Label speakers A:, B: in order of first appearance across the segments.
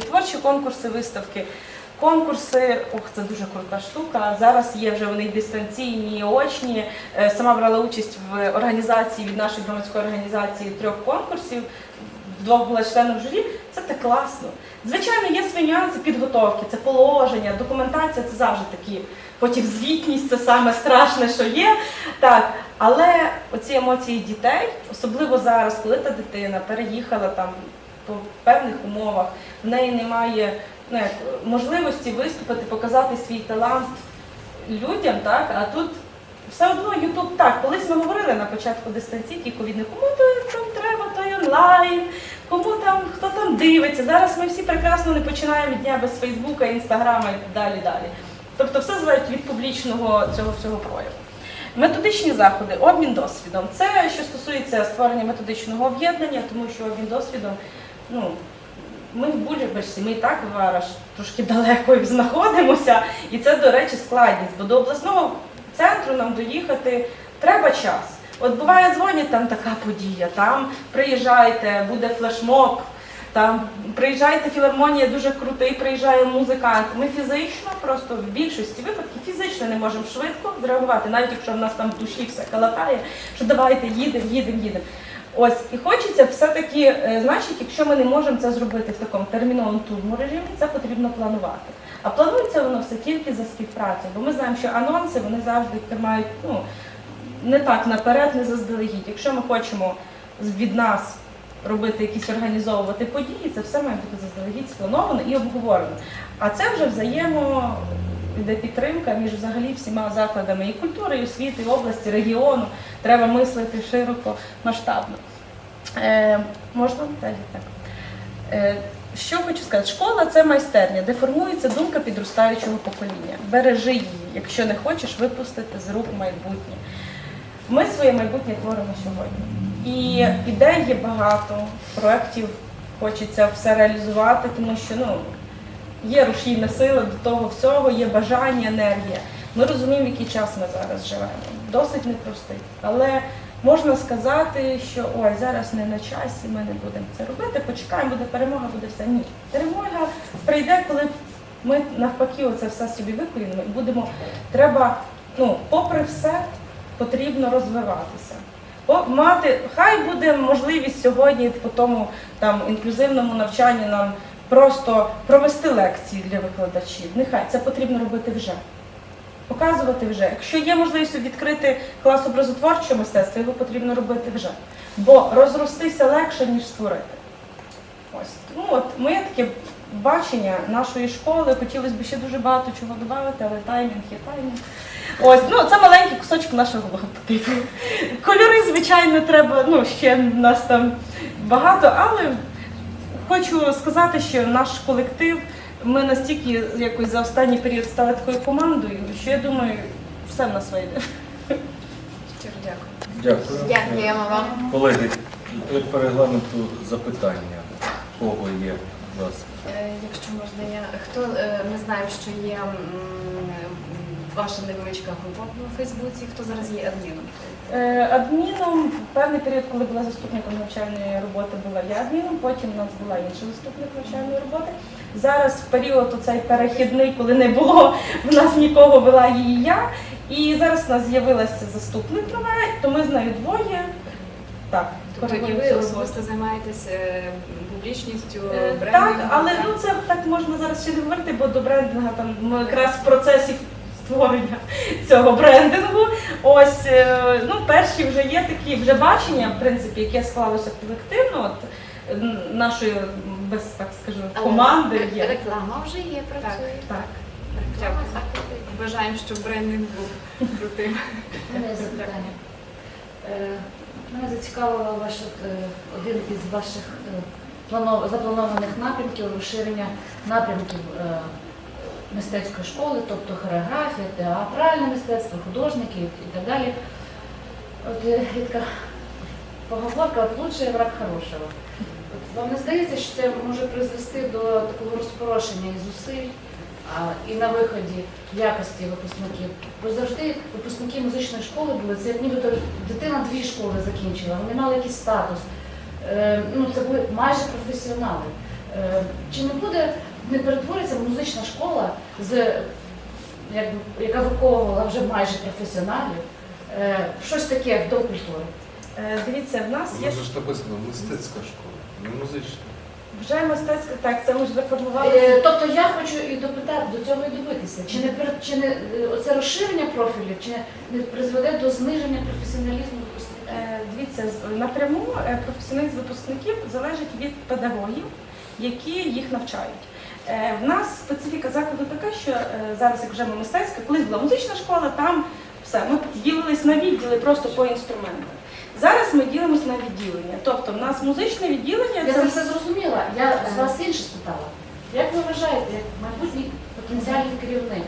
A: Творчі конкурси, виставки. Конкурси, ох, це дуже крута штука. Зараз є вже вони дистанційні, очні. Е, Сама брала участь в організації від нашої громадської організації трьох конкурсів. Вдвох була членом журі. Це так класно. Звичайно, є свої нюанси підготовки, це положення, документація це завжди такі. Потім звітність це саме страшне, що є. Так, але оці емоції дітей, особливо зараз, коли та дитина переїхала там по певних умовах, в неї немає ну, як, можливості виступити, показати свій талант людям, так? а тут все одно Ютуб так. Колись ми говорили на початку дистанційки ковідних, кому то там треба, той онлайн, кому там, хто там дивиться. Зараз ми всі прекрасно не починаємо дня без Фейсбука, Інстаграма і далі далі. Тобто все залежить від публічного цього всього прояву. Методичні заходи, обмін досвідом. Це що стосується створення методичного об'єднання, тому що обмін досвідом, ну, ми в Бульбашці, ми і так Вараш трошки далеко знаходимося, і це, до речі, складність, бо до обласного центру нам доїхати треба час. От буває, дзвонять, там така подія, там приїжджайте, буде флешмоб, там приїжджайте, філармонія дуже крутий, приїжджає музикант. Ми фізично, просто в більшості випадків фізично не можемо швидко зреагувати, навіть якщо в нас там в душі все калатає, що давайте їдемо, їдемо, їдемо. Ось і хочеться все-таки, е, значить, якщо ми не можемо це зробити в такому терміновому турному режимі, це потрібно планувати. А планується воно все тільки за співпрацю, бо ми знаємо, що анонси вони завжди тримають ну, не так наперед, не заздалегідь. Якщо ми хочемо від нас робити якісь організовувати події, це все має бути заздалегідь сплановано і обговорено. А це вже взаємо йде підтримка між взагалі всіма закладами і культури, і освіти, і області, регіону. Треба мислити широко, масштабно. Е, можна далі так. Е, що хочу сказати, школа це майстерня, де формується думка підростаючого покоління. Бережи її, якщо не хочеш випустити з рук майбутнє. Ми своє майбутнє творимо сьогодні. І ідей є багато, проєктів хочеться все реалізувати, тому що ну, є рушійна сила до того всього, є бажання, енергія. Ми розуміємо, який час ми зараз живемо. Досить непростий. Але можна сказати, що ой, зараз не на часі, ми не будемо це робити, почекаємо, буде перемога, буде все. Ні. Перемога прийде, коли ми навпаки оце все собі викоїмо і будемо. Треба, ну, попри все, потрібно розвиватися. Мати, хай буде можливість сьогодні по тому там інклюзивному навчанні нам просто провести лекції для викладачів. Нехай це потрібно робити вже. Показувати вже. Якщо є можливість відкрити клас образотворчого мистецтва, його потрібно робити вже. Бо розростися легше, ніж створити. Ось. Ну, от моє таке бачення нашої школи. Хотілося б ще дуже багато чого додати, але таймінг є таймінг. Ось, ну це маленький кусочок нашого логотипу. Кольори, звичайно, треба, ну, ще в нас там багато, але хочу сказати, що наш колектив, ми настільки якось за останній період стали такою командою, що я думаю, все в нас вийде.
B: Щиро дякую.
C: Дякую.
B: Дякуємо вам.
C: Колеги, тепер по регламенту запитання. Кого є у вас?
B: Е, Якщо можна, я хто е, ми знаємо, що є м, ваша невеличка група в Фейсбуці, хто зараз є адміном?
A: Е, Адміном в певний період, коли була заступником навчальної роботи, була я адміном, потім у нас була інша заступник навчальної роботи. Зараз в період оцей перехідний, коли не було в нас нікого, вела її я. І зараз у нас з'явилася заступник нова, то ми з нею двоє. Так,
B: Тобто і ви особисто займаєтесь е, публічністю,
A: Е,
B: брендингом?
A: Так, але ну це так можна зараз ще не говорити, бо до брендинга там ми якраз в процесі створення цього брендингу. Ось е, ну перші вже є такі вже бачення, в принципі, яке склалося колективно. От нашої без так скажу команди є.
D: Реклама вже є, працює.
A: Так.
D: Реклама
B: Дякую. Бажаємо, щоб брендинг був крутим.
E: Мене запитання. Е, Мене зацікавило ваш е, один із ваших планов- запланованих напрямків розширення напрямків мистецької школи, тобто хореографія, театральне мистецтво, художники і так далі. От е, є така поговорка, от лучший враг хорошого. От вам не здається, що це може призвести до такого розпорошення і зусиль а, і на виході якості випускників. Бо завжди випускники музичної школи були, це як нібито дитина дві школи закінчила, вони мали якийсь статус. Е, ну, це були майже професіонали. Е, Чи не буде, не перетвориться музична школа, з, якби, яка виховувала вже майже професіоналів, е, щось таке до культури?
A: Е, Дивіться, в нас є
F: Воно ж написано мистецька школа, не музична.
A: вже мистецька, так, це ми ж
E: Е. Тобто я хочу і допитати до цього і добитися. Чи не чи не е, оце розширення профілів, чи не призведе до зниження професіоналізму випускників?
A: Е, Дивіться, з- напряму е, професіоналізм випускників залежить від педагогів, які їх навчають. Е, В нас специфіка закладу така, що е, зараз, як вже ми мистецька, колись була музична школа, там все, ми ділились на відділи просто по інструментах. Зараз ми ділимося на відділення. Тобто в нас музичне відділення
E: Я це все зрозуміла. Я з вас інше спитала. Як ви вважаєте, як майбутній потенціальний керівник?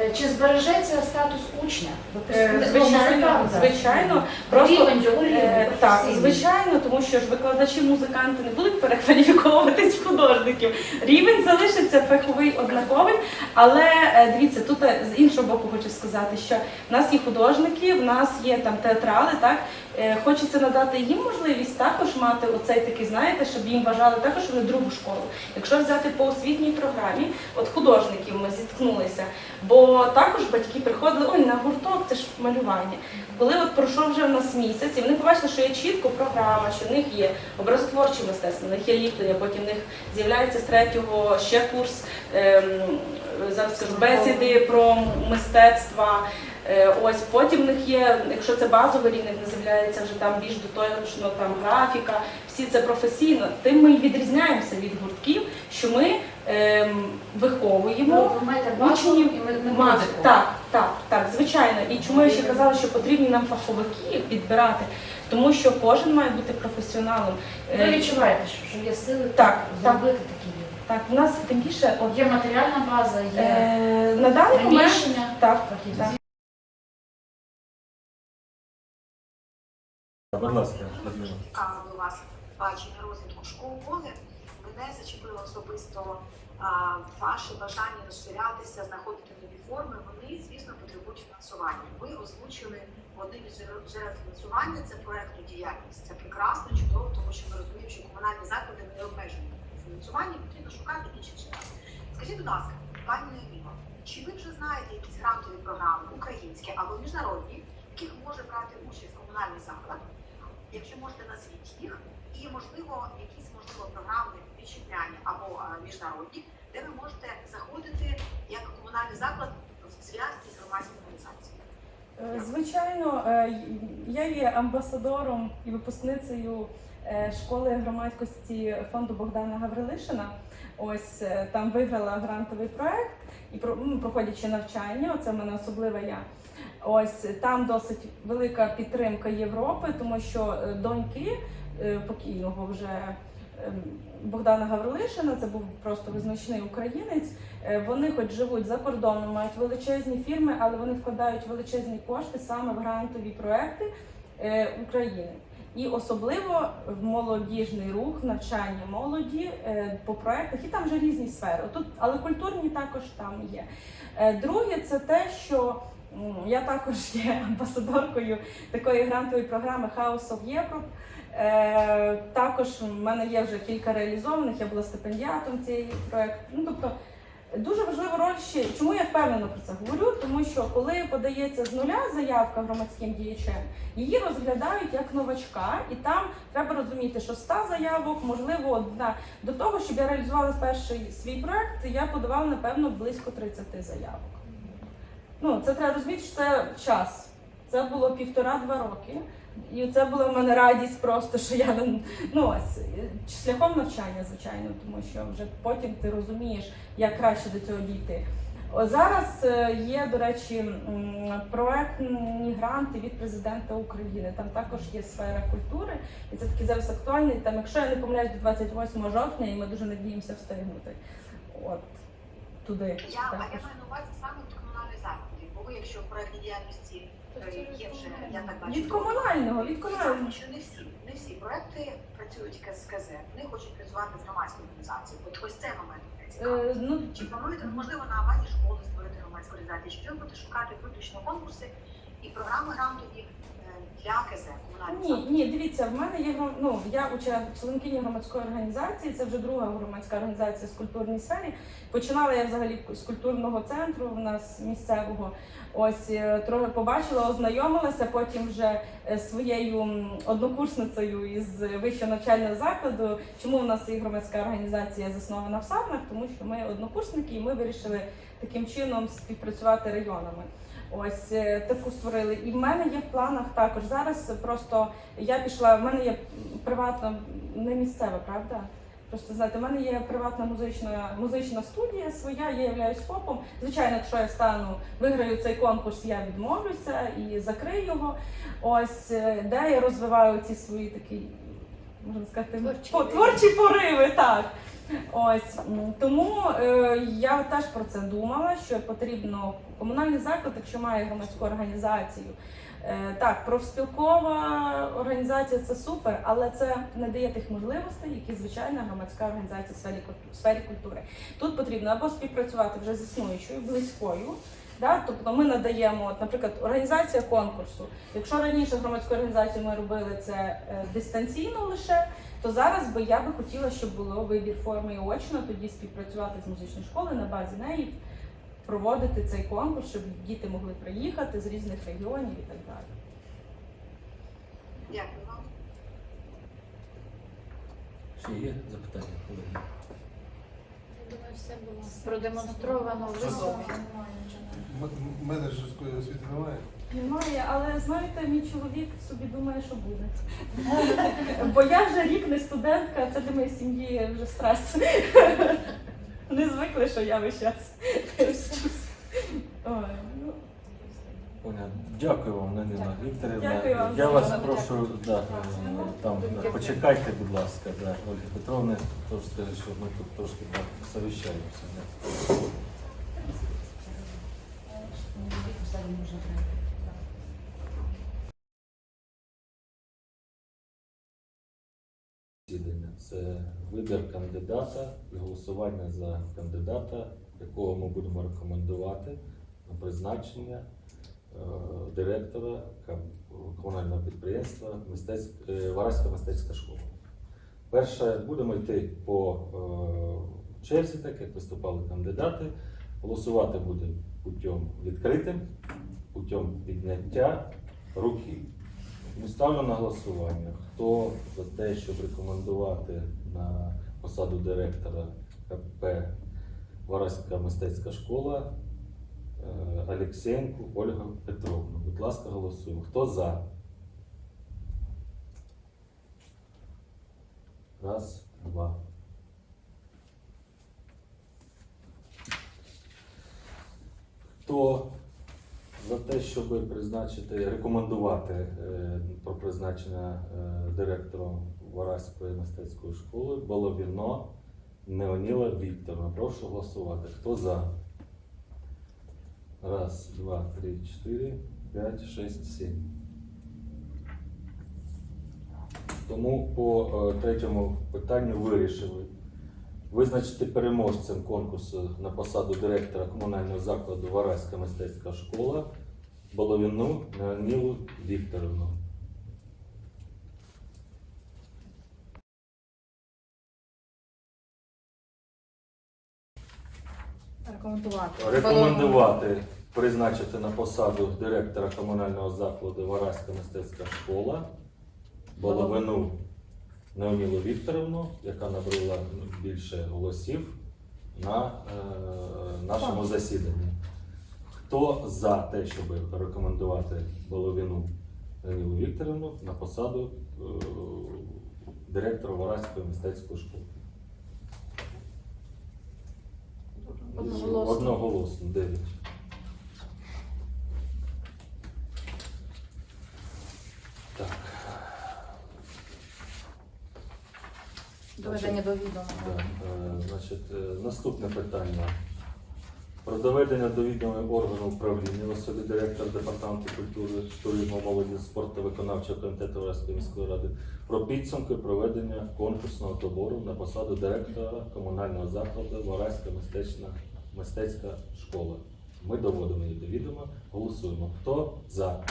E: Е, Чи збережеться статус учня?
A: Е? Звичайно, звичайно, просто
E: Рівень його рівень,
A: Так, звичайно, тому що ж викладачі музиканти не будуть перекваліфіковуватись в художників. Рівень залишиться фаховий однаковий, але е, дивіться, тут з іншого боку хочу сказати, що в нас є художники, в нас є там театрали, так хочеться надати їм можливість також мати оцей такий, знаєте, щоб їм вважали також вони другу школу. Якщо взяти по освітній програмі, от художників ми зіткнулися, бо також батьки приходили, ой, на гурток, це ж малювання. Коли от пройшов вже в нас місяць, і вони побачили, що є чітко програма, що в них є образотворче мистецтво, в них є ліплення, потім в них з'являється з третього ще курс ем, зараз скажу, бесіди про мистецтва. Е, Ось потім в них є, якщо це базовий рівень, в них з'являється вже там більш доточно там графіка, всі це професійно. Тим ми і відрізняємося від гуртків, що ми ем, виховуємо
E: Ну, ви маєте базу
A: учнів
E: і ми
A: мати. Так, так, так, звичайно. І чому я ще казала, що потрібні нам фаховики підбирати, тому що кожен має бути професіоналом.
E: Ви
A: Е,
E: відчуваєте, що- що є сили
A: Так,
E: зробити такі віри?
A: Так, у нас тим більше от,
E: Є матеріальна база, є
A: е, на даний момент
E: приміщення.
A: так, так.
C: Будь ласка,
G: цікавили вас бачення розвитку школи. Мене зачепило особисто а, ваше бажання розширятися, знаходити нові форми. Вони, звісно, потребують фінансування. Ви озвучили один із джерел фінансування це проектну діяльність. Це прекрасно, чудово, тому що ми розуміємо, що комунальні заклади не обмежені у фінансуванні, потрібно шукати інші джерела. Скажіть, будь ласка, пані Ніно, чи ви вже знаєте якісь грантові програми українські або міжнародні, в яких може брати участь комунальний заклад? Якщо можете назвіть їх, і можливо якісь можливо програми вітчизняні або е, міжнародні, де ви можете заходити як комунальний заклад в зв'язці з громадською організацією.
A: Е, Звичайно, е, я є амбасадором і випускницею школи громадськості фонду Богдана Гаврилишина. Ось там виграла грантовий проект і ну, проходячи навчання, оце в мене особливе я. Ось там досить велика підтримка Європи, тому що е, доньки е, покійного вже ем, Богдана Гаврилишина, це був просто визначний українець. Е, Вони, хоч живуть за кордоном, мають величезні фірми, але вони вкладають величезні кошти саме в грантові проекти України. І особливо в молодіжний рух, навчання молоді по проектах, і там вже різні сфери. Тут, але культурні також там є. Друге, це те, що я також є амбасадоркою такої грантової програми House of Europe. Е, також в мене є вже кілька реалізованих, я була стипендіатом цієї проекту. Ну, тобто, Дуже важлива роль ще, чому я впевнено про це говорю, тому що коли подається з нуля заявка громадським діячем, її розглядають як новачка, і там треба розуміти, що 100 заявок, можливо, одна до того, щоб я реалізувала перший свій проект, я подавала напевно близько 30 заявок. Ну це треба розуміти, що це час. Це було півтора-два роки. І це була в мене радість просто, що я ну ось шляхом навчання, звичайно, тому що вже потім ти розумієш, як краще до цього дійти. О, Зараз е, є, до речі, м, проектні гранти від президента України. Там також є сфера культури, і це такий зараз актуальний. Там, якщо я не помиляюсь, до 28 жовтня, і ми дуже надіємося встигнути. От туди.
G: Я, а я маю на увазі саме від комунальних закладів, бо ви, якщо в проєктній діяльності е, є вже, я так бачу,
A: Від комунального, від комунального.
G: Що не всі, не всі проекти працюють з КЗ, вони хочуть працювати з громадською організацією. От ось це момент мене цікавий.
A: Е, ну,
G: Чи плануєте, можливо, на базі школи створити громадську організацію? Чи ви будете шукати виключно конкурси і програми грантові е, для КЗ комунальних
A: Ні, ні, дивіться, в мене є ну, я уча членкиня громадської організації, це вже друга громадська організація з культурній сфері. Починала я взагалі з культурного центру в нас місцевого. Ось е, трохи побачила, ознайомилася, потім вже е, своєю однокурсницею із вищого навчального закладу. Чому в нас і громадська організація заснована в Сарнах? Тому що ми однокурсники, і ми вирішили таким чином співпрацювати районами. Ось е, таку створили. І в мене є в планах також. Зараз просто я пішла, в мене є приватна, не місцева, правда? Просто знаєте, в мене є приватна музична музична студія своя, я являюсь ФОПом. Звичайно, якщо я стану, виграю цей конкурс, я відмовлюся і закрию його. Ось е, де я розвиваю ці свої такі, можна сказати,
D: Творчі
A: по- творчі пориви, так. Ось тому е, я теж про це думала, що потрібно комунальний заклад, якщо має громадську організацію. Е, так, профспілкова організація це супер, але це не дає тих можливостей, які звичайна громадська організація в сфері, в сфері культури. Тут потрібно або співпрацювати вже з існуючою, близькою. Да? Тобто ми надаємо, от, наприклад, організація конкурсу. Якщо раніше громадську організацію ми робили це е, дистанційно лише, то зараз би я би хотіла, щоб було вибір форми і очно, тоді співпрацювати з музичною школою на базі неї, проводити цей конкурс, щоб діти могли приїхати з різних регіонів і так далі.
G: Дякую вам.
C: Ще є запитання, колеги?
D: Я думаю, все було.
E: Продемонстровано.
F: М- Менеджерської освіти немає.
A: Немає, але знаєте, мій чоловік собі думає, що буде. Бо я вже рік не студентка, це для моєї сім'ї вже стрес. Не звикли, що я весь час вчусь. Ой, ну,
C: Понятно. Дякую вам, Леніна Вікторівна.
A: Дякую вам
C: Я вас прошу, да, е, там да, почекайте, будь ласка, да, Ольги Петровни, тож скажи, що ми тут трошки так совіщаємося. Да. Це вибір кандидата і голосування за кандидата, якого ми будемо рекомендувати на призначення директора комунального підприємства мистецьк- е, Вараська мистецька школа. Перше, будемо йти по е, черзі, так як виступали кандидати. Голосувати будемо путем відкритим, путем підняття руки. Ну, Ставлю на голосування. Хто за те, щоб рекомендувати на посаду директора КП Вараська мистецька школа е, Алексєнку Ольгу Петровну. Будь ласка, голосуємо. Хто за? Раз, два. Хто за те, щоб призначити, рекомендувати е, про призначення е, директором Вараської мистецької школи Боломіно Неоніла Вікторовна. Прошу голосувати. Хто за? Раз, два, три, чотири, п'ять, шесть, сім. Тому по е, третьому питанню вирішили визначити переможцем конкурсу на посаду директора комунального закладу Вараська мистецька школа Боловину Неонілу Вікторовну.
B: Рекомендувати.
C: Рекомендувати призначити на посаду директора комунального закладу Вараська мистецька школа Головину Неонілу Вікторовну, яка набрала більше голосів на е, нашому засіданні. Хто за те, щоб рекомендувати Головину Неонілу Вікторовну на посаду е, директора Вараської мистецької школи?
E: Одноголосно.
C: Одноголосно, дев'ять. Так.
E: Доведення до відома.
C: Да, е, Значить, е, наступне питання. Про доведення до відома органу управління особі директора департаменту культури, туризму, молоді, спорту, виконавчого комітету Вараської міської ради про підсумки проведення конкурсного добору на посаду директора комунального закладу Вараська мистецька, мистецька школа. Ми доводимо її до відома, голосуємо. Хто за?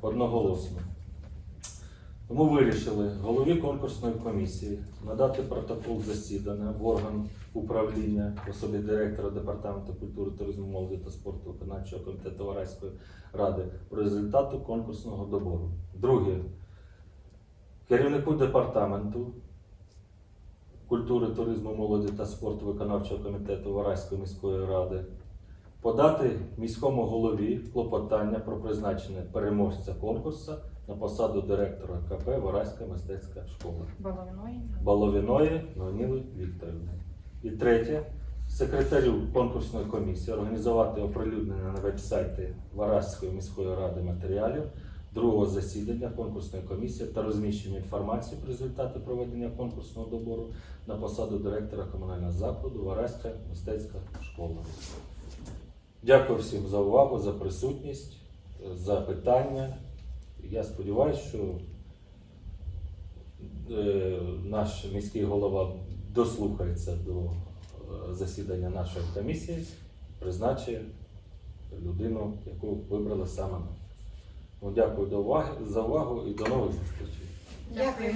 C: Одноголосно. Тому вирішили голові конкурсної комісії надати протокол засідання в орган управління в особі директора департаменту культури, туризму, молоді та спорту виконавчого комітету Вараської ради про результати конкурсного добору. Друге. Керівнику департаменту культури, туризму, молоді та спорту виконавчого комітету Вараської міської ради подати міському голові клопотання про призначення переможця конкурсу на посаду директора КП Вараська мистецька школа
B: Баловіної?
C: Баловіної Ноніли Вікторівни. І третє, секретарю конкурсної комісії організувати оприлюднення на веб-сайті Вараської міської ради матеріалів другого засідання конкурсної комісії та розміщення інформації про результати проведення конкурсного добору на посаду директора комунального закладу Вараська мистецька школа. Дякую всім за увагу, за присутність, за питання. Я сподіваюся, що е, наш міський голова дослухається до е, засідання нашої комісії, призначить людину, яку вибрали саме ми. Дякую за увагу і до нових зустрічей.
B: Дякую.